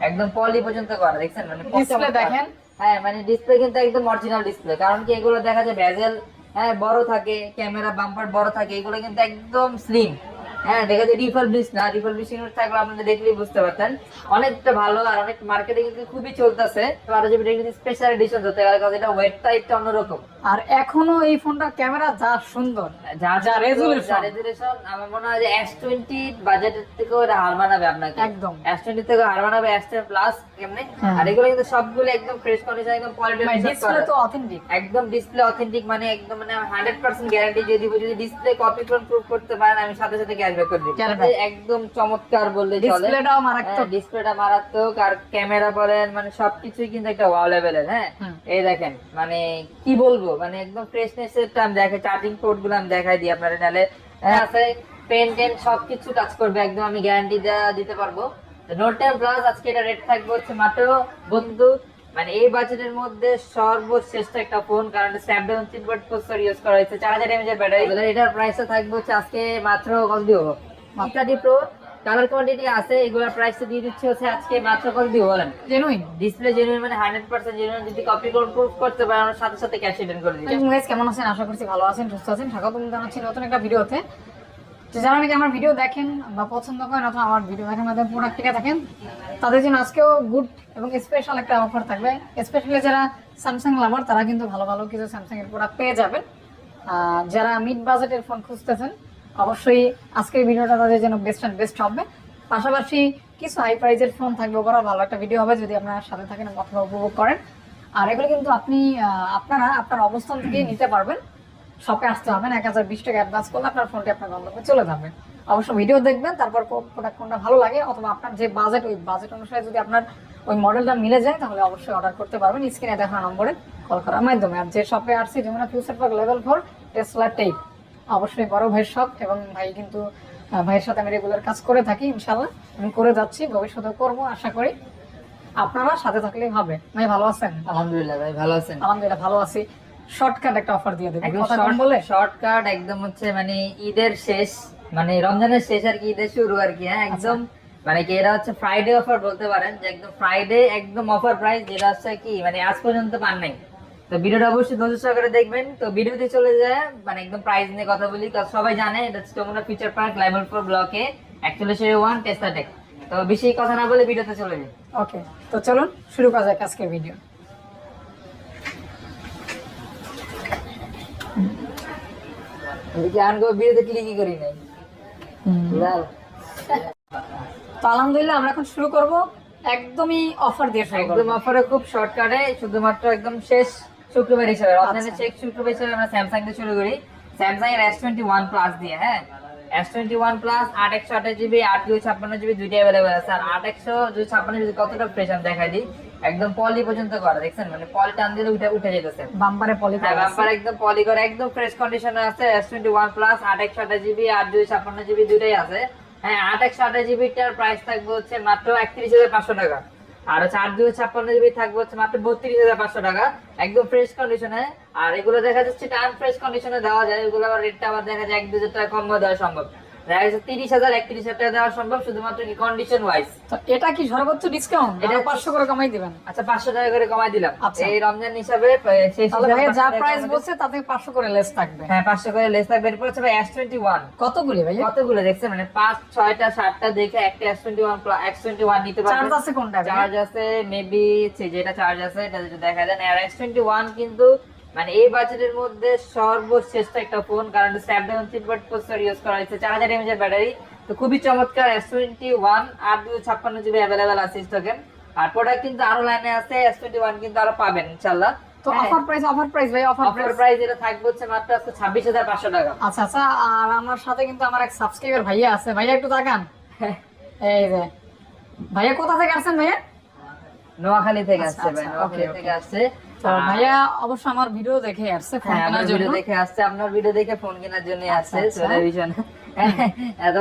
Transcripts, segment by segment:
একদম পলি পর্যন্ত করা দেখছেন? মানে দেখেন। হ্যাঁ মানে ডিসপ্লে কিন্তু একদম অরিজিনাল ডিসপ্লে কারণ কি এগুলো দেখা যায় ভেজেল হ্যাঁ বড় থাকে ক্যামেরা বাম্পার বড় থাকে এগুলো কিন্তু একদম স্লিম হ্যাঁ দেখা যায় রিফারবিশ না রিফারবিশ থাকলে আপনারা দেখলেই বুঝতে পারতেন। অনেকটা ভালো আর অনেক মার্কেটে কিন্তু খুবই চলতেছে। বারো জিবি কিন্তু স্পেশাল এডিশন হতে গেলে কারণ এটা ওয়েট টাইপটা অন্যরকম। আর এখনও এই ফোনটা ক্যামেরা যা সুন্দর। যা যা। যা রেজুলেশন আমার মনে হয় যে এস টোয়েন্টি বাজেটের থেকেও এটা হার মানাবে আপনাকে। একদম। এস টোয়েন্টি থেকে হার মানাবে এস টেন প্লাস কেমনে হ্যাঁ। আর এগুলো কিন্তু সবগুলো একদম ফ্রেশ কন্ডিশন একদম কোয়ালিটি ডিসপ্লে তো অথেন্টিক একদম ডিসপ্লে অথেন্টিক মানে একদম মানে হান্ড্রেড পার্সেন্ট গ্যারান্টি দিয়ে দিব যদি ডিসপ্লে কপি প্রুফ করতে পারেন আমি সাথে সাথে Cashback। একদম চমৎকার বললে চলে। ডিসপ্লেটাও মারাত্মক। ডিসপ্লেটা মারাত্মক। আর ক্যামেরা বলেন মানে সবকিছুই কিন্তু একটা ওয়াও লেভেলের হ্যাঁ? এই দেখেন মানে কি বলব? মানে একদম ফ্রেশনেস এর আমি দেখাই চার্জিং পোর্টগুলো আমি দেখাই দিই আপনারা নাহলে হ্যাঁ, আছে পেন টেন সবকিছু কাজ করবে একদম আমি গ্যারান্টি দিতে পারব। নোট টেন প্লাস আজকে এটা রেট থাকবে হচ্ছে মাত্র বন্ধু মানে এই বাজেটের মধ্যে সর্বশ্রেষ্ঠ একটা ফোন কারণ স্ন্যাপড্রাগন বাট প্রসেসর ইউজ করা হয়েছে চার হাজার এমএজ এর ব্যাটারি এটার প্রাইসটা থাকবে হচ্ছে আজকে মাত্র কত দিব? থার্টি প্রো কালার কোয়ান্টিটি আছে এগুলোর প্রাইস দিয়ে দিচ্ছে হচ্ছে আজকে মাত্র কত দিব বলেন? জেনুইন ডিসপ্লে জেনুইন মানে হান্ড্রেড পার্সেন্ট জেনুইন যদি কপি প্রুফ করতে পারেন আমরা সাথে সাথে ক্যাশ রিটার্ন করে দিই গাইস কেমন আছেন? আশা করছি ভালো আছেন সুস্থ আছেন। স্বাগতম জানাচ্ছি নতুন একটা ভিডিওতে। যারা নাকি আমার ভিডিও দেখেন বা পছন্দ করেন অথবা আমার ভিডিও দেখার মাধ্যমে প্রোডাক্ট কিনে থাকেন তাদের জন্য আজকেও গুড এবং স্পেশাল একটা অফার থাকবে। স্পেশালি যারা স্যামসাং লাভার তারা কিন্তু ভালো ভালো কিছু স্যামসাং এর প্রোডাক্ট পেয়ে যাবেন। যারা মিড বাজেটের ফোন খুঁজতেছেন, অবশ্যই আজকের ভিডিওটা তাদের জন্য বেস্ট অ্যান্ড বেস্ট হবে। পাশাপাশি কিছু হাই প্রাইজের ফোন থাকবে করা ভালো একটা ভিডিও হবে যদি আপনারা সাথে থাকেন অথবা উপভোগ করেন। আর এগুলো কিন্তু আপনি আপনারা আপনার অবস্থান থেকে নিতে পারবেন। শপে আসতে হবে না এক হাজার বিশ টাকা অ্যাডভান্স করলে আপনার ফোনটি আপনার গন্তব্যে চলে যাবে। অবশ্য ভিডিও দেখবেন তারপর প্রোডাক্ট কোনটা ভালো লাগে অথবা আপনার যে বাজেট ওই বাজেট অনুসারে যদি আপনার ওই মডেলটা মিলে যায় তাহলে অবশ্যই অর্ডার করতে পারবেন। স্ক্রিনে দেখানো নম্বরে কল করার মাধ্যমে। আর যে শপে আসছি যেমন future park level four Tesla tape অবশ্যই বড় ভাইয়ের শপ এবং ভাই কিন্তু ভাইয়ের সাথে আমি রেগুলার কাজ করে থাকি ইনশাল্লাহ আমি করে যাচ্ছি ভবিষ্যতে করব আশা করি। আপনারা সাথে থাকলেই হবে। ভাই ভালো আছেন? আলহামদুলিল্লাহ ভাই ভালো আছেন। আলহামদুলিল্লাহ ভালো আছি। শর্টকাট একটা অফার দিয়ে দেবেন একদম কম বলে? শর্টকাট একদম হচ্ছে মানে ঈদের শেষ মানে রমজানের শেষ আর কি ঈদের শুরু আর কি হ্যাঁ একদম মানে কি এটা হচ্ছে ফ্রাইডে অফার বলতে পারেন যে একদম ফ্রাইডে একদম অফার প্রাইস যেটা হচ্ছে কি মানে আজ পর্যন্ত পান নাই। তো ভিডিওটা অবশ্যই ধৈর্য সহকারে দেখবেন। তো ভিডিওতে চলে যায় মানে একদম প্রাইস নিয়ে কথা বলি। সবাই জানে এটা হচ্ছে তোমরা ফিচার পার্ক ফোর ব্লকে একচল্লিশ ওয়ান টেস্টা টেক তো বেশি কথা না বলে ভিডিওতে চলে যাই। ওকে তো চলুন শুরু করা যাক আজকের ভিডিও ক্লিকই করি নাই? তো আলহামদুলিল্লাহ আমরা এখন শুরু করব। একদমই অফার দিয়ে শুরু একদম অফারে খুব শর্টকাটে শুধুমাত্র একদম শেষ শুক্রবার হিসেবে। আচ্ছা। শেষ শুক্রবার হিসেবে আমরা স্যামসাং দিয়ে শুরু করি। স্যামসাং এর এস টোয়েন্টি ওয়ান প্লাস দিয়ে হ্যাঁ? এস টোয়েন্টি ওয়ান প্লাস আট একশো আঠাশ জিবি আট দুই ছাপ্পান্ন জিবি দুইটা অ্যাভেলেবেল আছে। আর আট একশো দুই ছাপ্পান্ন জিবি কতটা দেখাই দিই। একদম পলি পর্যন্ত করা দেখছেন? মানে পলি টান দিলে উঠে উঠে যেতেছে। বাম্পারে পলি হ্যাঁ বাম্পার একদম পলি করে একদম ফ্রেশ কন্ডিশনে আছে এস টোয়েন্টি ওয়ান প্লাস আট একশো আঠাশ জিবি আট দুই ছাপ্পান্ন জিবি দুইটাই আছে। হ্যাঁ আট একশো আঠাশ জিবিটার প্রাইস থাকবে হচ্ছে মাত্র একত্রিশ হাজার পাঁচশো টাকা। আর আট দুই ছাপ্পান্ন জিবি থাকবে হচ্ছে মাত্র বত্রিশ হাজার পাঁচশো টাকা। একদম ফ্রেশ কন্ডিশনে আর এগুলো দেখা যাচ্ছে টান ফ্রেশ কন্ডিশনে দেওয়া যায় এগুলো আবার রেটটা আবার দেখা যায় এক দু হাজার টাকা কম দেওয়া সম্ভব। তিরিশ হাজার একত্রিশ হাজার টাকা দেওয়া সম্ভব শুধুমাত্র কি কন্ডিশন ওয়াইজ এটা কি সর্বোচ্চ ডিসকাউন্ট এটা এটা 500 করে কমাই দিবেন? আচ্ছা পাঁচশো টাকা করে কমাই দিলাম। আচ্ছা। এই রমজান হিসাবে যা প্রাইস বলছে তাতে 500 করে লেস থাকবে। হ্যাঁ পাঁচশো করে লেস থাকবে। এরপর হচ্ছে এস টোয়েন্টি ওয়ান কতগুলি ভাই কতগুলো দেখছেন? মানে পাঁচ ছয়টা সাতটা দেখে একটা S twenty one twenty one নিতে চার্জ আছে কোনটা চার্জ আছে মেবি যেটা চার্জ আছে এটা যদি দেখা যায়। আর এস টোয়েন্টি ওয়ান কিন্তু মানে এই বাজেটের মধ্যে সর্বশ্রেষ্ঠ একটা ফোন কারণ Snapdragon three but processor use করা হয়েছে চার হাজার এমএজ এর ব্যাটারি তো খুবই চমৎকার এস টোয়েন্টি ওয়ান আর দুশো ছাপ্পান্ন জিবি অ্যাভেলেবেল আছে স্টকে আর প্রোডাক্ট কিন্তু আরও লাইনে আছে এস টোয়েন্টি ওয়ান কিন্তু আরও পাবেন ইনশাল্লাহ তো অফার প্রাইস অফার প্রাইস ভাই অফার অফার প্রাইস এটা থাকবে হচ্ছে মাত্র আজকে ছাব্বিশ হাজার পাঁচশো টাকা। আচ্ছা আচ্ছা আর আমার সাথে কিন্তু আমার এক সাবস্ক্রাইবার ভাইয়া আছে। ভাইয়া একটু তাকান। এই যে ভাইয়া কোথা থেকে আসছেন ভাইয়া? নোয়াখালী থেকে আচ্ছা, আসছে ভাই আচ্ছা, নোয়াখালী থেকে আসছে। তো ভাইয়া অবশ্য আমার ভিডিও দেখে আসছে ফোন হ্যাঁ কেনার আপনার জন্য ভিডিও দেখে আসছে আপনার ভিডিও দেখে ফোন কেনার জন্য আসছে আচ্ছা, আচ্ছা। টেলিভিশন এত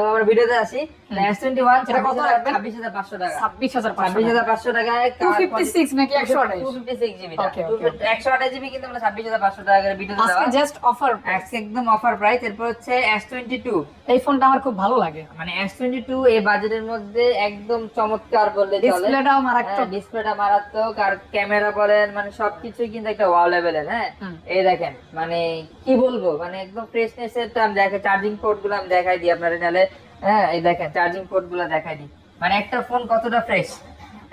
আমরা ভিডিওতে আসি। এস টোয়েন্টি ওয়ান এটা কত রাখবেন? ছাব্বিশ হাজার পাঁচশো টাকা। ছাব্বিশ হাজার ছাব্বিশ হাজার পাঁচশো টাকায় টু ফিফটি সিক্স নাকি একশো আঠাইশ? Two fifty six GB Okay, okay, একশো আঠাশ জিবি কিন্তু আমরা ছাব্বিশ হাজার পাঁচশো টাকা ভিডিওতে দেওয়া। জাস্ট অফার একদম অফার প্রাইস এরপর হচ্ছে এস টোয়েন্টি টু এই ফোনটা আমার খুব ভালো লাগে। মানে এস টোয়েন্টি টু এই বাজেটের মধ্যে একদম চমৎকার বললে চলে। ডিসপ্লেটাও মারাত্মক। ডিসপ্লেটা মারাত্মক। আর ক্যামেরা বলেন মানে সবকিছুই কিন্তু একটা ওয়াও লেভেলের হ্যাঁ? এই দেখেন মানে কি বলব? মানে একদম ফ্রেশনেস এর তো আমি দেখে চার্জিং পোর্টগুলো আমি দেখাই দিই আপনারা নাহলে হ্যাঁ এই দেখেন চার্জিং পোর্টগুলো দেখাই দিই। মানে একটা ফোন কতটা ফ্রেশ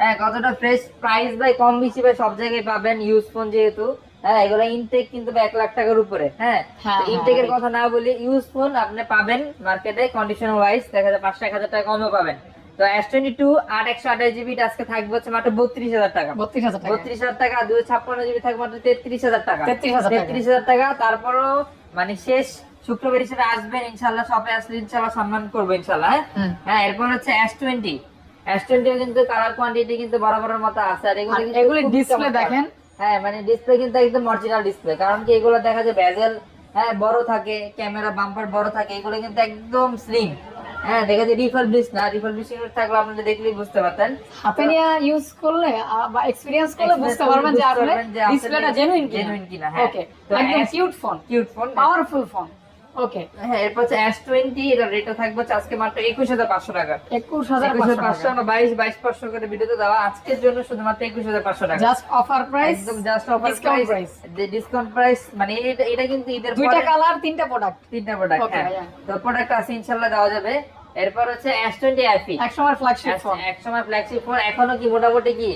হ্যাঁ কতটা ফ্রেশ প্রাইস ভাই কম বেশি ভাই সব জায়গায় পাবেন ইউজ ফোন যেহেতু। হ্যাঁ এগুলো ইনটেক কিন্তু এক লাখ টাকার উপরে হ্যাঁ। হ্যাঁ, ইনটেকের হ্যাঁ। কথা না বলি ইউজ ফোন আপনি পাবেন মার্কেটে কন্ডিশন ওয়াইজ দেখা যায় পাঁচশো এক হাজার টাকা কমও পাবেন। তো এস টোয়েন্টি টু আট একশো আঠাশ জিবি আজকে থাকবে হচ্ছে মাত্র বত্রিশ হাজার টাকা। বত্রিশ হাজার টাকা। বত্রিশ হাজার টাকা দুই ছাপ্পান্ন জিবি থাকবে মাত্র তেত্রিশ হাজার টাকা। তেত্রিশ হাজার টাকা তারপরও মানে শেষ শুক্রবার হিসেবে আসবেন ইনশাল্লাহ শপে আসলে ইনশাল্লাহ সম্মান করব ইনশাল্লাহ হ্যাঁ? হ্যাঁ এরপর হচ্ছে এস টোয়েন্টি এস টোয়েন্টি কিন্তু কালার কোয়ান্টিটি কিন্তু বরাবরের মতো আছে আর এগুলো এগুলি ডিসপ্লে দেখেন। হ্যাঁ মানে ডিসপ্লে কিন্তু একদম অরিজিনাল ডিসপ্লে কারণ কি এগুলো দেখা যায় বেজেল হ্যাঁ বড় থাকে ক্যামেরা বাম্পার বড় থাকে এগুলো কিন্তু একদম স্লিম হ্যাঁ দেখা যায় রিফারবিশ না। রিফারবিশিং থাকলে আপনারা দেখলেই বুঝতে পারতেন। ইউজ করলে বা এক্সপিরিয়েন্স করলে বুঝতে পারবেন যে আসলে ডিসপ্লেটা জেনুইন কিনা। জেনুইন কিনা হ্যাঁ। একদম cute phone cute phone powerful phone okay হ্যাঁ এরপর হচ্ছে এস টোয়েন্টি এটা রেটটা থাকবে আজকে মাত্র একুশ হাজার পাঁচশো টাকা। একুশ হাজার পাঁচশো আমরা বাইশ বাইশ পাঁচশো করে ভিডিওতে দেওয়া আজকের জন্য শুধুমাত্র একুশ হাজার পাঁচশো টাকা। জাস্ট অফার প্রাইস একদম just offer price price discount price মানে এটা এটা কিন্তু ঈদের দুইটা কালার তিনটা প্রোডাক্ট তিনটা প্রোডাক্ট হ্যাঁ। তো প্রোডাক্ট আছে ইনশাআল্লাহ দেওয়া যাবে। এরপর হচ্ছে S20 FE এক সময় ফ্ল্যাগশিপ ফোন এক সময় ফ্ল্যাগশিপ ফোন এখনও কি মোটামুটি কি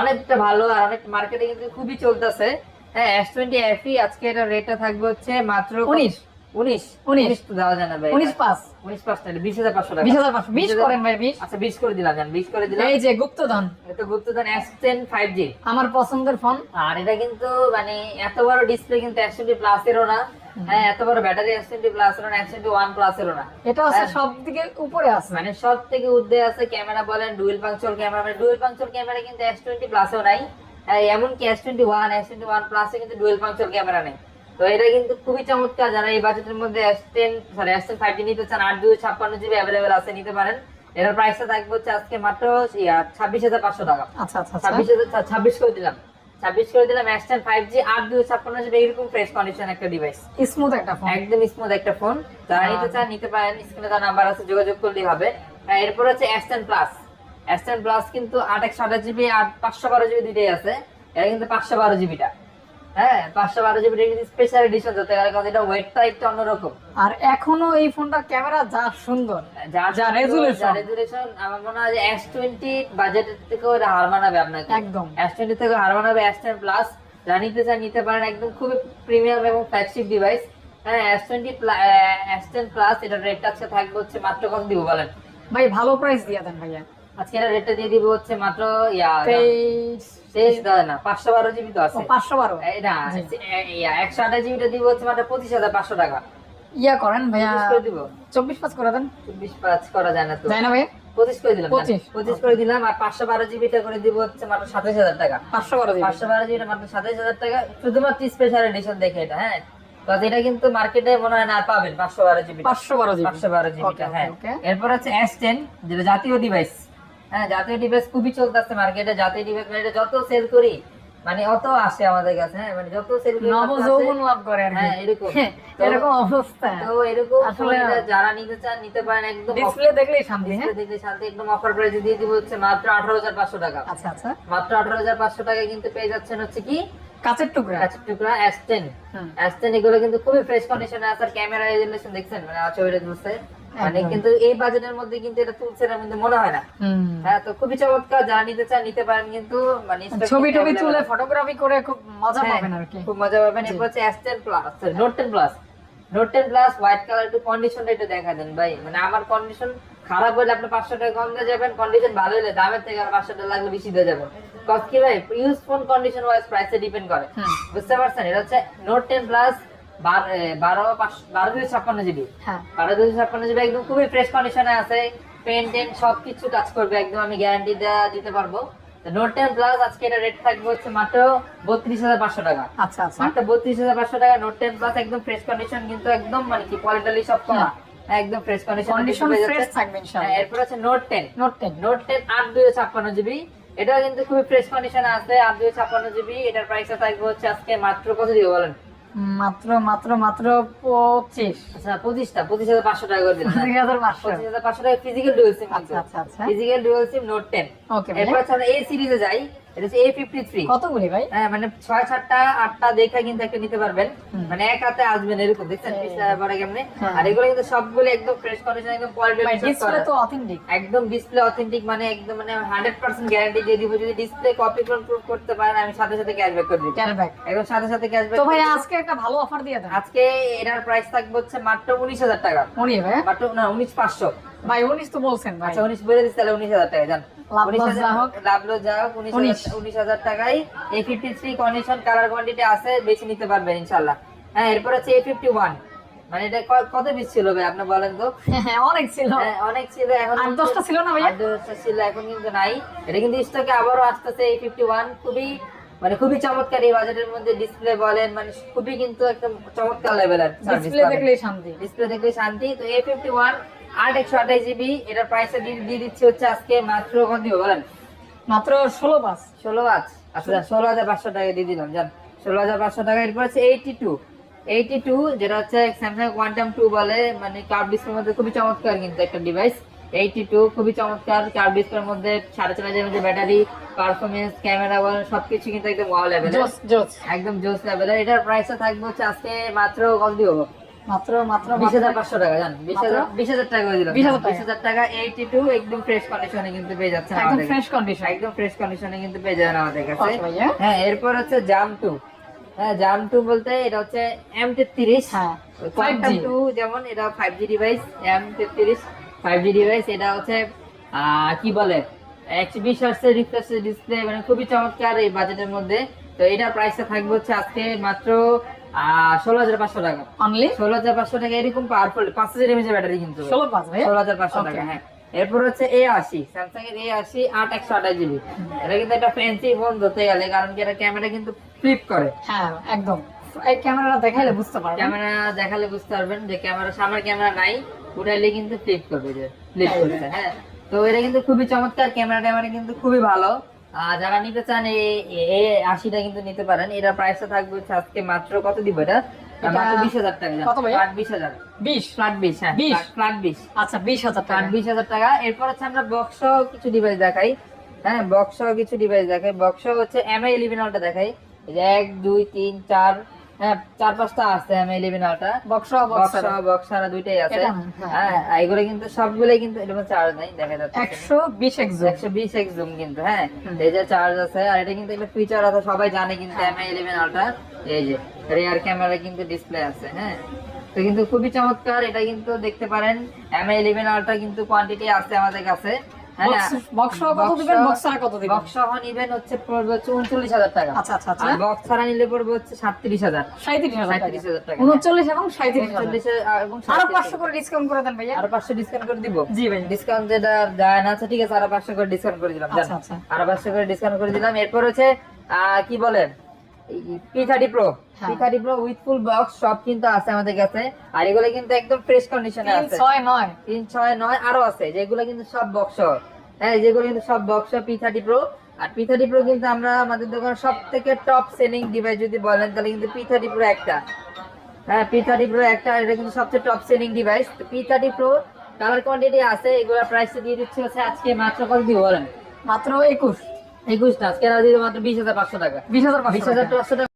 অনেকটা ভালো আর অনেক মার্কেটে কিন্তু খুবই চলতেছে। হ্যাঁ S20 FE আজকে এটা রেটটা থাকবে হচ্ছে মাত্র 19 19 19 19 তো দেওয়া যায় না ভাই। উনিশ পাঁচ 19 পাঁচ না 20500 টাকা। বিশ হাজার পাঁচশো। বিশ করেন ভাই বিশ। আচ্ছা 20 করে দিলাম জান 20 করে দিলাম। এই যে গুপ্তধন। এটা গুপ্তধন S10 5G আমার পছন্দের ফোন। আর এটা কিন্তু মানে এত বড় ডিসপ্লে কিন্তু S20 প্লাস এরও না। হ্যাঁ এত বড় ব্যাটারি S20 প্লাস এরও না S20 1 প্লাস এরও না। এটা হচ্ছে হ্যাঁ। সব দিকে উপরে আছে। মানে সব থেকে উর্ধে আছে ক্যামেরা বলেন ডুয়েল পাংচুয়াল ক্যামেরা মানে ডুয়েল পাংচুয়াল ক্যামেরা কিন্তু এস টোয়েন্টি প্লাসেও নাই। এমনকি S twenty one S twenty one প্লাসে কিন্তু ডুয়েল পাংচুয়াল ক্যামেরা নেই। তো এটা কিন্তু খুবই চমৎকার যারা এই বাজেটের মধ্যে S ten sorry S ten five নিতে চান আট দুই ছাপ্পান্ন জিবি অ্যাভেলেবেল আছে নিতে পারেন। এটার প্রাইসটা থাকবে হচ্ছে আজকে মাত্র ছাব্বিশ হাজার পাঁচশো টাকা। আচ্ছা আচ্ছা আচ্ছা। ছাব্বিশ হাজার ছাব্বিশ করে দিলাম। ছাব্বিশ করে দিলাম এস টেন ফাইভ জি আট দুই ছাপ্পান্ন জিবি এরকম ফ্রেশ কন্ডিশন একটা ডিভাইস স্মুথ একটা ফোন একদম স্মুথ একটা ফোন যারা নিতে চান নিতে পারেন। স্ক্রিনে তার নাম্বার আছে যোগাযোগ করলেই হবে। এরপর হচ্ছে S ten plus S ten plus কিন্তু আট একশো আঠাশ জিবি আর পাঁচশো বারো জিবি দুইটাই আছে। এটা কিন্তু পাঁচশো বারো জিবিটা হ্যাঁ পাঁচশো বারো জিবি স্পেশাল এডিশন যাতে কারণ এটা ওয়েটটা একটু অন্যরকম। আর এখনও এই ফোনটার ক্যামেরা যা সুন্দর। যা যা resolution। রেজুলেশন আমার মনে হয় এস টোয়েন্টি বাজেটের থেকে ওটা হার মানাবে আপনাকে। একদম। এস টোয়েন্টি থেকে হার মানাবে এস টেন প্লাস যা নিতে পারেন একদম খুবই প্রিমিয়াম এবং ফ্ল্যাগশিপ ডিভাইস হ্যাঁ S twenty S ten plus এটার রেটটা আজকে থাকবে হচ্ছে মাত্র কত দিব বলেন? ভাই ভালো প্রাইস দিয়ে দেন ভাইয়া। আজকে এটা রেটটা দিয়ে দিব হচ্ছে মাত্র ইয়া তেইশ দাদা না পাঁচশো বারো জিবি তো আছে। পাঁচশো বারো? না একশো আঠাশ জিবিটা দিব হচ্ছে মাত্র পঁচিশ হাজার পাঁচশো টাকা। ইয়া করেন ভাইয়া করে দিব। চব্বিশ পাঁচ করে দেন। চব্বিশ পাঁচ করা যায় না তো। যায় না ভাইয়া? পঁচিশ করে দিলাম পঁচিশ। পঁচিশ করে দিলাম আর পাঁচশো বারো জিবিটা করে দিব হচ্ছে মাত্র সাতাশ হাজার টাকা। পাঁচশো বারো পাঁচশো বারো জিবিটা মাত্র সাতাশ হাজার টাকা। শুধুমাত্র স্পেশাল এডিশন দেখে এটা হ্যাঁ? তো এটা কিন্তু মার্কেটে মনে হয় না আর পাবেন পাঁচশো বারো জিবি পাঁচশো বারো জিবি। পাঁচশো বারো জিবিটা হ্যাঁ. এরপর হচ্ছে এস টেন যেটা জাতীয় ডিভাইস হ্যাঁ জাতীয় ডিভাইস খুবই চলতেছে মার্কেটে জাতীয় ডিভাইস মানে যত সেল করি মানে অত আসে আমাদের কাছে হ্যাঁ মানে যত সেল করি নব যৌবন লাভ করে আর কি। হ্যাঁ এরকম। এরকম অবস্থা। তো এরকম আসলে- যারা নিতে চান নিতে পারেন একদম ডিসপ্লে দেখলেই শান্তি হ্যাঁ। ডিসপ্লে দেখলে শান্তি একদম অফার প্রাইসে দিয়ে দিব হচ্ছে মাত্র আঠারো হাজার পাঁচশো টাকা। আচ্ছা আচ্ছা। মাত্র আঠারো হাজার পাঁচশো টাকায় কিন্তু পেয়ে যাচ্ছেন হচ্ছে কি? কাঁচের টুকরা। কাঁচের টুকরা এস টেন হুম। এস টেন এগুলো কিন্তু খুবই ফ্রেশ কন্ডিশনে আছে আর ক্যামেরা রেজুলেশন দেখছেন? মানে আমার ছবিটা তুলছে মানে কিন্তু এই বাজেটের মধ্যে কিন্তু এটা তুলছে না কিন্তু মনে হয় না। হ্যাঁ তো খুবই চমৎকার যারা নিতে চান নিতে পারেন কিন্তু মানে ছবি টবি তুলে ফটোগ্রাফি করে খুব মজা হ্যাঁ, পাবেন আর কি। খুব মজা পাবেন। এরপর হচ্ছে S ten plus Note ten plus Note ten plus white colour একটু কন্ডিশনটা একটু দেখা দেন ভাই। মানে আমার কন্ডিশন খারাপ হলে আপনি পাঁচশো টাকা কম দিয়ে যাবেন কন্ডিশন ভালো হলে দামের থেকে আর পাঁচশো টাকা লাগলে বেশি দিয়ে যাবেন। কি ভাই ইউজ ফোন কন্ডিশন ওয়াইজ প্রাইসে ডিপেন্ড করে। বুঝতে পারছেন? এটা হচ্ছে নোট টেন প্লাস বারো বারো দুই ছাপ্পান্ন জিবি হ্যাঁ। বারো দুই ছাপ্পান্ন জিবি একদম খুবই ফ্রেশ কন্ডিশনে আছে। পেন টেন সবকিছু কাজ করবে একদম আমি গ্যারান্টি দিতে পারব। নোট টেন প্লাস আজকে এটা রেট থাকবে হচ্ছে মাত্র বত্রিশ হাজার পাঁচশো টাকা। আচ্ছা মাত্র বত্রিশ হাজার পাঁচশো টাকা নোট টেন প্লাস একদম ফ্রেশ কন্ডিশন কিন্তু একদম মানে কি কোয়ালিটি সব করা। একদম ফ্রেশ কন্ডিশন কন্ডিশন ফ্রেশ থাকবে ইনশাআল্লাহ। এরপর আছে Note ten Note ten Note ten আট দুই ছাপ্পান্ন জিবি এটাও কিন্তু খুবই ফ্রেশ কন্ডিশন আছে আট দুই ছাপ্পান্ন জিবি এটার প্রাইস থাকবে হচ্ছে আজকে মাত্র কত দিবে বলেন? মাত্র মাত্র মাত্র পঁচিশ। আচ্ছা পঁচিশটা পঁচিশ হাজার পাঁচশো টাকা করে দিলাম। দুই হাজার পাঁচশো। পঁচিশ হাজার পাঁচশো টাকা ফিজিক্যাল ডুয়েল সিম আচ্ছা আচ্ছা আচ্ছা। Physical dual SIM Note ten okay এরপর আমরা এই সিরিজে যাই। এটা হচ্ছে এ ফিফটি থ্রি কতগুলি ভাই? হ্যাঁ মানে ছয় সাতটা আটটা দেখে কিন্তু একটা নিতে পারবেন। মানে এক হাতে আসবেন এরকম দেখছেন? হ্যাঁ। পরে কেমনে? হ্যাঁ। আর এগুলো কিন্তু সবগুলো একদম ফ্রেশ কন্ডিশন একদম ডিসপ্লে কোয়ালিটি তো অথেন্টিক একদম ডিসপ্লে অথেন্টিক মানে একদম মানে হান্ড্রেড পার্সেন্ট গ্যারান্টি দিয়ে দিব। যদি ডিসপ্লে কপি প্রুফ করতে পারেন আমি সাথে সাথে ক্যাশব্যাক করে দিব। ক্যারব্যাক একদম সাথে সাথে ক্যাশব্যাক তো ভাই আজকে একটা ভালো অফার দিয়ে দেন। আজকে এটার প্রাইস থাকবে হচ্ছে মাত্র উনিশ হাজার টাকা। উনি ভাই? মাত্র না উনিশ পাঁচশো। ভাই উনিশ তো বলছেন ভাই। আচ্ছা উনিশ বলে দিচ্ছি তাহলে উনিশ হাজার টাকা জান। যা হোক। টাকায় কন্ডিশন কালার কোয়ান্টিটি আছে নিতে পারবেন হ্যাঁ এরপর মানে এটা কত পিস ছিল ভাই আপনি বলেন তো? হ্যাঁ অনেক ছিল। হ্যাঁ, অনেক ছিল এখন আট দশটা ছিল না ভাইয়া? আট দশটা ছিল এখন কিন্তু নাই। এটা কিন্তু স্টকে আবারও আসতেছে এই ফিফটি ওয়ান খুবই মানে খুবই চমৎকার এই বাজেটের মধ্যে ডিসপ্লে বলেন মানে খুবই কিন্তু একটা চমৎকার লেভেলের ডিসপ্লে দেখলেই শান্তি। ডিসপ্লে দেখলে শান্তি। তো এ ফিফটি ওয়ান আট একশো আঠাশ জিবি এটার দিয়ে দিচ্ছে হচ্ছে আজকে মাত্র কত দিব বলেন। মাত্র ষোলো পাস ষোলো আজ আচ্ছা ষোলো হাজার পাঁচশো টাকা দিয়ে দিলাম জান ষোলো হাজার পাঁচশো টাকা এরপর হচ্ছে এইটি টু এইটি টু যেটা হচ্ছে স্যামসাং কোয়ান্টাম টু বলে মানে কার্ভ ডিসপ্লের মধ্যে খুবই চমৎকার কিন্তু একটা ডিভাইস এইটি টু খুবই চমৎকার কার্ভ ডিসপ্লের মধ্যে সাড়ে চার হাজার মধ্যে ব্যাটারি পারফরমেন্স ক্যামেরা বলেন সবকিছু কিন্তু একদম ওয়াও লেভেলের একদম জোস লেভেলের এটার প্রাইসটা থাকবে হচ্ছে আজকে মাত্র কত দিব? মাত্র মাত্র বিশ হাজার পাঁচশো টাকা জান? বিশ হাজার বিশ হাজার টাকা করে দিলাম। বিশ হাজার টাকা। এইটি টু একদম ফ্রেশ কন্ডিশনে কিন্তু পেয়ে যাচ্ছেন একদম ফ্রেশ কন্ডিশন একদম ফ্রেশ কন্ডিশনে কিন্তু পেয়ে যাবেন আমাদের কাছে। হ্যাঁ এরপর হচ্ছে জাম টু হ্যাঁ জাম টু বলতে এটা হচ্ছে এম তেত্রিশ। হ্যাঁ কোয়ান্টাম 5G টু যেমন এটা ফাইভ জি ডিভাইস এম তেত্রিশ ফাইভ জি ডিভাইস এটা হচ্ছে কি বলে? একশো বিশ হার্সের রিফ্রেশ ডিসপ্লে মানে খুবই চমৎকার এই বাজেটের মধ্যে। তো এটা প্রাইসটা থাকবে হচ্ছে আজকে মাত্র ষোলো হাজার পাঁচশো টাকা। অনলি ষোলো হাজার পাঁচশো টাকা এরকম পাওয়ারফুল পাঁচ হাজার এমএচের ব্যাটারি কিন্তু। ষোলো পাস ষোলো হাজার পাঁচশো টাকা হ্যাঁ। এরপর হচ্ছে এ আশি স্যামসাং এর এ আশি আট একশো আঠাশ জিবি এটা কিন্তু একটা ফ্যান্সি ফোন ধরতে গেলে কারণ কি এটা ক্যামেরা কিন্তু ফ্লিপ করে। হ্যাঁ একদম। এই ক্যামেরাটা দেখাইলে বুঝতে পারবেন। ক্যামেরা দেখালে বুঝতে পারবেন যে ক্যামেরা সামনের ক্যামেরা নাই উঠাইলে কিন্তু ফ্লিপ করবে যে ফ্লিপ তাই হ্যাঁ। তো এটা কিন্তু খুবই চমৎকার ক্যামেরা ট্যামেরা কিন্তু খুবই ভালো। যারা নিতে চান এই আশিটা কিন্তু নিতে পারেন। এটা প্রাইসটা থাকবে হচ্ছে আজকে মাত্র কত দিব এটা? এটা মাত্র বিশ হাজার টাকা। কত ভাই? ফ্ল্যাট বিশ হাজার। বিশ? ফ্ল্যাট বিশ 20? ফ্ল্যাট বিশ। বিশ হাজার টাকা। আট বিশ হাজার টাকা। এরপর হচ্ছে আমরা বক্স কিছু ডিভাইস দেখাই। হ্যাঁ বক্স কিছু ডিভাইস দেখাই। বক্স হচ্ছে ইলেভেন দেখাই। এক দুই তিন চার হ্যাঁ চার পাঁচটা আছে M I eleven ultra box box box box ছাড়া দুইটাই আছে। হ্যাঁ। হ্যাঁ। কিন্তু সবগুলোই কিন্তু এরকম চার্জ নেই দেখা যাচ্ছে। একশো বিশ একজন এক্স জুম কিন্তু হ্যাঁ। এই যে চার্জ আছে আর এটা কিন্তু একটা ফিচার আছে সবাই জানে কিন্তু আই এই যে রিয়ার ক্যামেরা কিন্তু ডিসপ্লে আছে হ্যাঁ। তো কিন্তু খুবই চমৎকার এটা কিন্তু দেখতে পারেন এম আই ইলেভেন আলটা কিন্তু কোয়ান্টিটি আছে আমাদের কাছে। হ্যাঁ বক্স কত দিবেন? বক্স ছাড়া কত দিবেন? বক্স সহ নিবেন হচ্ছে পড়বে হচ্ছে উনচল্লিশ হাজার টাকা। আচ্ছা আচ্ছা আচ্ছা। আর বক্স ছাড়া নিলে পড়বে হচ্ছে টাকা। এবং সাঁত্রিশ হাজার। উনচল্লিশে এবং আরও 37 পাঁচশো করে ডিসকাউন্ট করে দেন ভাইয়া। আরও পাঁচশো ডিসকাউন্ট করে দিব? জি ভাই ডিসকাউন্ট যেটা যায় না আচ্ছা ঠিক আছে আরও পাঁচশো করে ডিসকাউন্ট করে দিলাম আচ্ছা আচ্ছা। আরও পাঁচশো করে ডিসকাউন্ট করে দিলাম। এরপর হচ্ছে আহ, কি বলেন? পি থার্টি প্রো হ্যাঁ। P thirty Pro with full box সব কিন্তু আছে আমাদের কাছে। আর এগুলো কিন্তু একদম ফ্রেশ কন্ডিশনে আছে। ছয় নয়। আরও আছে যেগুলো কিন্তু সব বক্স হ্যাঁ যেগুলো কিন্তু সব বক্স পি থার্টি প্রো আর পি থার্টি প্রো কিন্তু আমরা আমাদের দোকানে সব থেকে টপ সেলিং ডিভাইস যদি বলেন তাহলে কিন্তু পি থার্টি প্রো একটা। হ্যাঁ পি থার্টি প্রো একটা এটা কিন্তু সবচেয়ে top selling device P thirty Pro colour quantity আছে এগুলোর প্রাইস দিয়ে দিচ্ছে হচ্ছে আজকে মাত্র কত দিব বলেন? মাত্র একুশ। একুশ টাকা আজকে দিতে মাত্র বিশ হাজার পাঁচশো টাকা। বিশ হাজার বিশ হাজার। পাঁচশো টাকা।